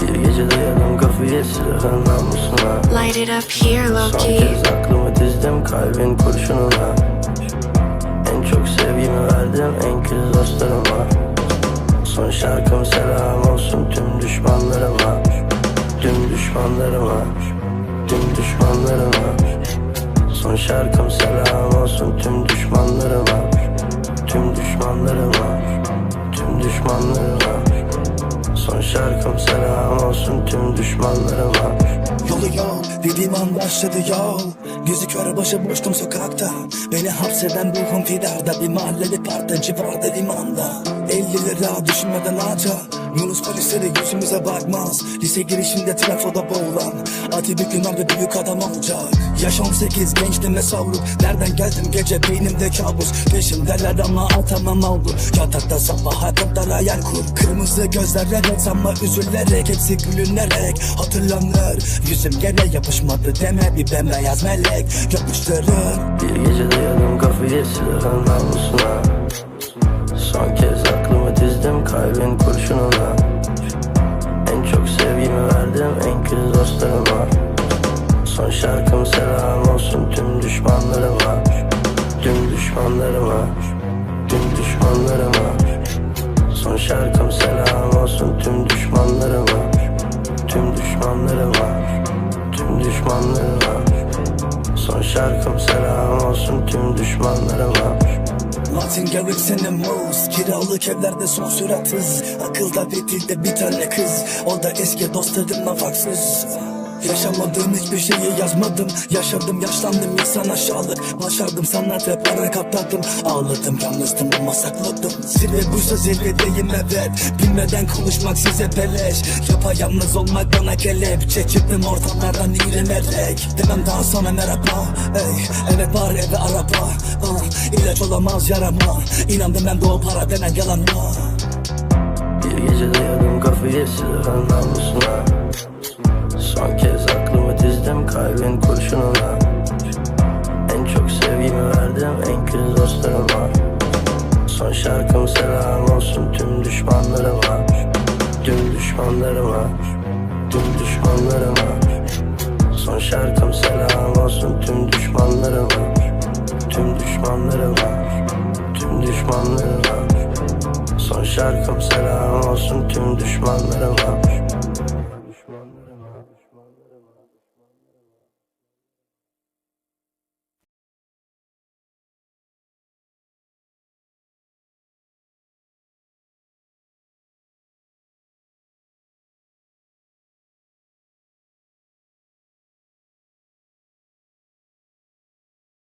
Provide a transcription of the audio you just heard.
Bir gece dayadım kafayı silahın namusuna Light it up here, Son Loki. kez aklımı dizdim kalbin kurşununa. En çok sevgimi verdim en kötü dostlarıma. Son şarkım selam olsun tüm düşmanlarıma. Tüm düşmanlarıma Tüm düşmanlarıma. Son şarkım selam olsun tüm düşmanlarıma. Tüm düşmanlarıma Tüm düşmanlarıma. Son şarkım selam olsun tüm düşmanlarıma Yolu yol dediğim an başladı yol. Gözü kör başı boştum sokakta. Beni hapseden ruhum fidarda Bir mahallede parkta civarda limanda 50 lira düşünmeden harca Yunus polisleri yüzümüze bakmaz. Lise girişinde trafoda boğulan. Ati bir gün abi büyük adam olacak. Yaş 18 gençliğime savruk. Nereden geldim? Gece beynimde kabus. Peşimdeler ama atamam oldu. Yatakta sabaha kadar hayal kur. Kırmızı gözlerle sanma üzülerek Hepsi gülünerek hatırlanır. Yüzüm yere yapışmadı deme bir bembeyaz melek. Yapıştırır Bir gece dayadım kafayı silahın namusuna kötü dostlarıma Son şarkım selam olsun. Tüm düşmanlarıma Tüm düşmanlarıma Tüm düşmanlarıma Son şarkım selam olsun. Tüm düşmanlarıma Tüm düşmanlarıma Tüm düşmanlarıma Son şarkım selam olsun. Tüm düşmanlarıma Latin Garrix'in mouse Kiralık evlerde son sürat hız. Akılda bir dilde bir tane kız. O da eski dostlarımla farksız Yaşamadığım hiçbir şeyi yazmadım. Yaşadım yaşlandım insan aşağılık. Başardım sanatı para katladım Ağladım yalnızdım ama sakladım. Zirve buysa zirvedeyim evet. Bilmeden konuşmak size beleş. Yapayalnız olmak bana kelepçe Çıktım ortamlardan iğrenerek Demem daha sana merhaba. Ey, Evet var eve araba. Ah, İlaç olamaz yarama. İnandım ben o para denen yalanla Bir gece dayadım kafayı silahın namusuna Son kez kalbin kurşununa En çok sevgimi verdim en kötü dostlarıma Son şarkım selam olsun tüm düşmanlarıma. Tüm düşmanlarıma. Tüm düşmanlarıma. Son şarkım selam olsun tüm düşmanlarıma. Tüm düşmanlarıma. Tüm düşmanlarıma. Son şarkım selam olsun tüm düşmanlarıma